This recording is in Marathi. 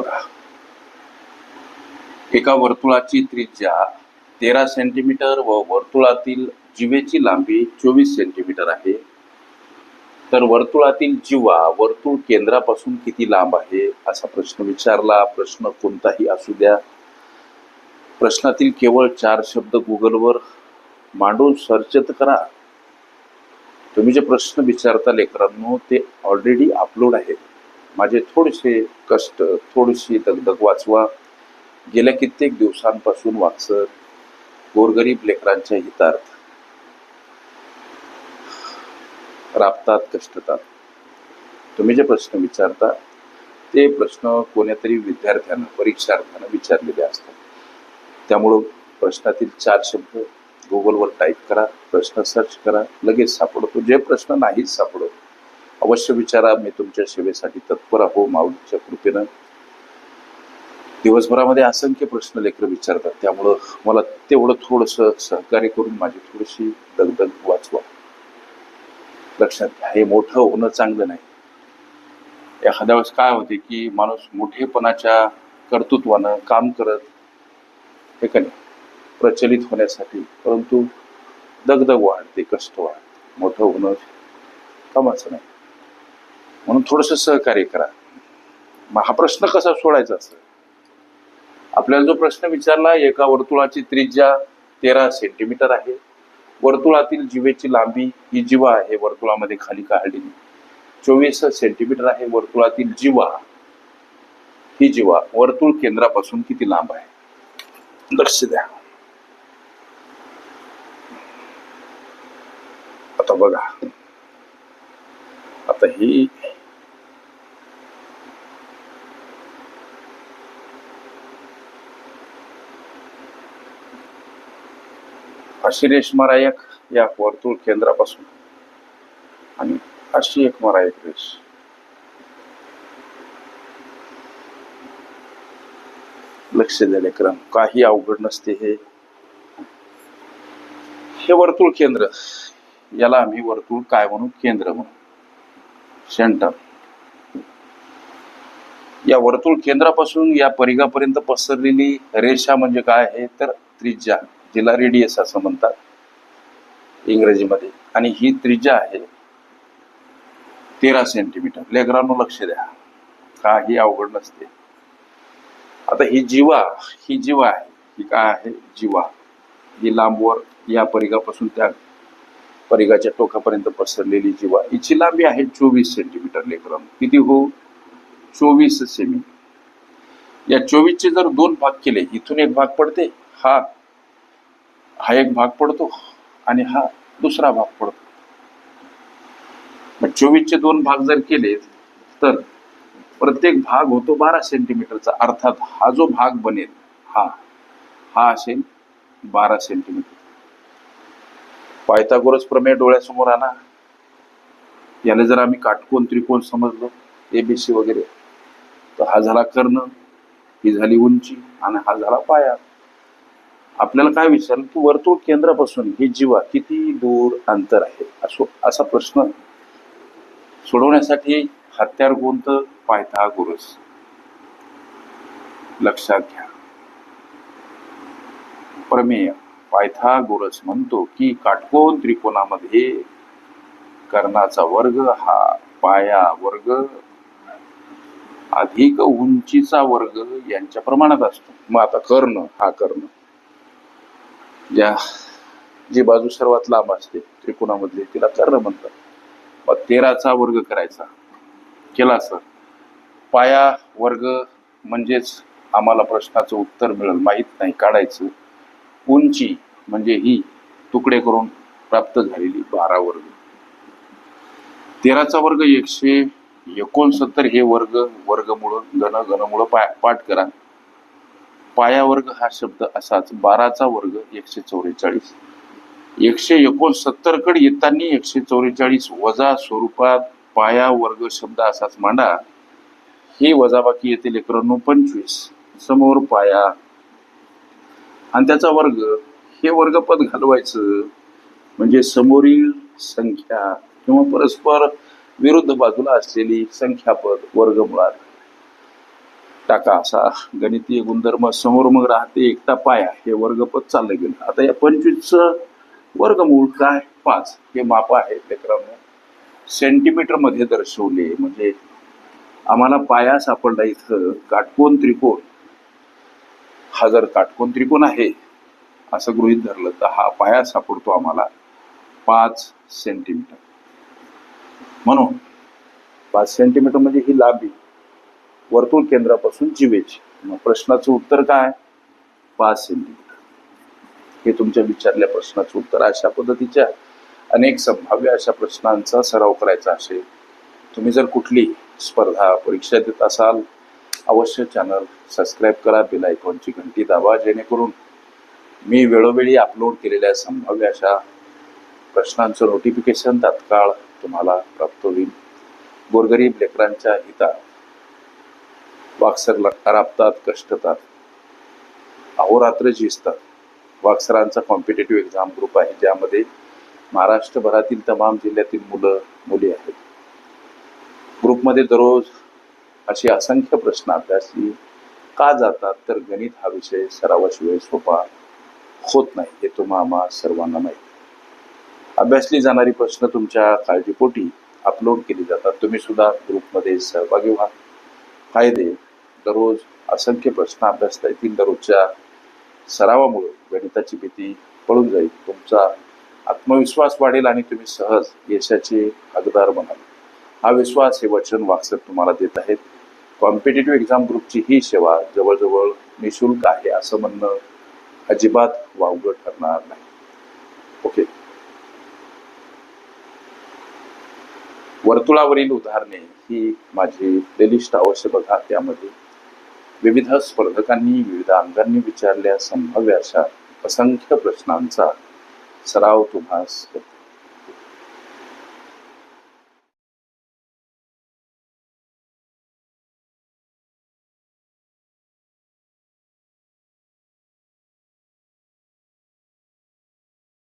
बघा. एका वर्तुळाची त्रिज्या तेरा सेंटीमीटर व वर्तुळातील जिवेची लांबी चोवीस सेंटीमीटर आहे. तर वर्तुळातील जिवा वर्तुळ केंद्रापासून किती लांब आहे असा प्रश्न विचारला. प्रश्न कोणताही असू द्या. प्रश्नातील केवळ चार शब्द गुगलवर. मांडून सर्च तर करा. तुम्ही जे प्रश्न विचारता लेकरांनो ते ऑलरेडी अपलोड आहेत. माझे थोडेसे कष्ट थोडीशी दगदग वाचवा. गेल्या कित्येक दिवसांपासून वाचत गोरगरीब लेकरांच्या हितार्थ राबतात कष्टतात. तुम्ही जे प्रश्न विचारता ते प्रश्न कोण्यातरी विद्यार्थ्यांना परीक्षार्थ्यांना विचारलेले असतात. त्यामुळं प्रश्नातील चार शब्द गुगलवर टाईप करा प्रश्न सर्च करा लगेच सापडतो. जे प्रश्न नाहीच सापडत अवश्य विचारा मी तुमच्या सेवेसाठी तत्पर आहो माऊलीच्या कृपेनं. दिवसभरामध्ये असंख्य प्रश्न लेकरं विचारतात त्यामुळं मला तेवढं थोडंसं सहकार्य करून माझी थोडीशी दगदग वाचवा. लक्षात घ्या हे मोठं होणं चांगलं नाही. एखाद्या वेळेस काय होते की माणूस मोठेपणाच्या कर्तृत्वानं काम करत हे का नाही? प्रचलित होण्यासाठी परंतु दगदग वाढते कष्ट वाढते मोठं होणं कामाचं नाही. म्हणून थोडंसं सहकार्य करा. मग हा प्रश्न कसा सोडायचा असं? आपल्याला जो प्रश्न विचारला एका वर्तुळाची त्रिज्या तेरा सेंटीमीटर आहे. वर्तुळातील जिवेची लांबी ही जिवा आहे वर्तुळामध्ये खाली काढलेली. चोवीस सेंटीमीटर आहे वर्तुळातील जिवा. ही जिवा वर्तुळ केंद्रापासून किती लांब आहे? लक्ष द्या. आता बघा. आता ही अशी रेष एक या वर्तुळ केंद्रापासून. आणि अशी एक मारा एक रेष. लक्ष द्या क्रम. काही अवघड नसते हे. हे वर्तुळ केंद्र. याला आम्ही वर्तुळ काय म्हणू? केंद्र म्हणू. सेंटर या वर्तुळ केंद्रापासून या परिघापर्यंत पसरलेली रेषा म्हणजे काय आहे? तर त्रिज्या जिला रेडियस असं म्हणतात इंग्रजीमध्ये. आणि ही त्रिज्या आहे तेरा सेंटीमीटर लेकरांनो लक्ष द्या. काही अवघड नसते. आता ही जीवा ही जीवा आहे. ही काय आहे? जीवा. ही लांबवर या परिघापासून त्या परिघाच्या टोकापर्यंत पसरलेली जीवा हिची लांबी आहे चोवीस सेंटीमीटर लेकरम किती हो? चोवीस सेमी या चोवीसचे जर दोन भाग केले इथून एक भाग पडते हा हा एक भाग पडतो आणि हा दुसरा भाग पडतो. मग चोवीसचे दोन भाग जर केले तर प्रत्येक भाग होतो बारा सेंटीमीटरचा अर्थात हा जो भाग बनेल हा हा असेल बारा सेंटीमीटर पायथागोरस प्रमेय डोळ्यासमोर आणा. याला जर आम्ही काटकोन त्रिकोण समजलो एबीसी वगैरे तर हा झाला कर्ण ही झाली उंची आणि हा झाला पाया. आपल्याला काय विचारलं? की वर्तुळ केंद्रापासून ही जीवा किती दूर अंतर आहे? असो असा प्रश्न सोडवण्यासाठी हत्यार कोणतं? पायथागोरस. लक्षात घ्या. प्रमेय. पायथागोरस म्हणतो की काटकोन त्रिकोणामध्ये कर्णाचा वर्ग हा पाया वर्ग अधिक उंचीचा वर्ग यांच्या प्रमाणात असतो. मग आता कर्ण हा कर्ण. ज्या जी बाजू सर्वात लांब असते त्रिकोणामधली तिला कर्ण म्हणतात. मग तेराचा वर्ग करायचा. केला सर पाया वर्ग म्हणजेच आम्हाला प्रश्नाचं उत्तर मिळेल. माहीत नाही काढायचं. उंची म्हणजे ही तुकडे करून प्राप्त झालेली बारा वर्ग. तेराचा वर्ग एकशे एकोणसत्तर हे वर्ग वर्गमुळं घन घनमुळं पाय पाठ करा. पाया वर्ग हा शब्द असाच बाराचा वर्ग एकशे चौवेचाळीस एकशे एकोणसत्तरकडे येताना एकशे चौवेचाळीस वजा स्वरूपात पाया वर्ग शब्द असाच मांडा. हे वजाबाकी येते लेकरांनो पंचवीस. समोर पाया आणि त्याचा वर्ग हे वर्गपद घालवायचं म्हणजे समोरील संख्या किंवा परस्पर विरुद्ध बाजूला असलेली संख्यापद वर्गमुळात. टाका असा गणितीय गुणधर्म समोर मग राहते एकटा पाया हे वर्गपद चाललं गेलं. आता या पंचवीसचं वर्गमूळ काय? पाच. हे माप आहे लेकरांनो. सेंटीमीटरमध्ये दर्शवले. म्हणजे आम्हाला पाया सापडला इथं. काटकोन त्रिकोण. हा जर काटकोण त्रिकोण आहे असं गृहीत धरलं तर हा पाया सापडतो आम्हाला पाच सेंटीमीटर म्हणून पाच सेंटीमीटर म्हणजे ही लांबी वर्तुळ केंद्रापासून जीवेची. मग प्रश्नाचं उत्तर काय? पाच सेंटीमीटर हे तुमच्या विचारल्या प्रश्नाचं उत्तर अशा पद्धतीच्या अनेक संभाव्य अशा प्रश्नांचा सराव करायचा असेल. तुम्ही जर कुठली स्पर्धा परीक्षा देत असाल अवश्य चॅनल सबस्क्राईब करा बेल आयकॉनची घंटी दाबा जेणेकरून मी वेळोवेळी अपलोड केलेल्या संभाव्य अशा प्रश्नांचं नोटिफिकेशन तात्काळ तुम्हाला प्राप्त होईल. गोरगरीब लेकरांच्या हिता वाक्सर राबतात कष्टतात. अहोरात्र झिजतात वाक्सरांचा कॉम्पिटेटिव्ह एक्झाम ग्रुप आहे ज्यामध्ये महाराष्ट्रभरातील तमाम जिल्ह्यातील मुलं मुली आहेत. ग्रुपमध्ये दररोज असे असंख्य प्रश्न अभ्यासली का जातात तर गणित हा विषय सरावाशिवाय सोपा होत नाही हे तुम्हा आम्हा सर्वांना माहिती अभ्यासली जाणारी प्रश्न तुमच्या काळजीपोटी अपलोड केली जातात. तुम्ही सुद्धा ग्रुपमध्ये सहभागी व्हा. कायदे दररोज असंख्य प्रश्न अभ्यासता येतील दररोजच्या सरावामुळे गणिताची भीती पळून जाईल. तुमचा आत्मविश्वास वाढेल आणि तुम्ही सहज यशाचे हकदार बनाल. हा विश्वास हे वचन वाक्सर तुम्हाला देत आहेत. कॉम्पिटेटिव्ह एक्झाम ग्रुपची ही सेवा जवळजवळ निशुल्क आहे असं म्हणणं अजिबात वावगं ठरणार नाही. ओके वर्तुळावरील उदाहरणे ही माझी प्लेलिस्ट अवश्य बघा. त्यामध्ये विविध स्पर्धकांनी विविध अंगांनी विचारल्या संभाव्य अशा असंख्य प्रश्नांचा सराव तुम्हास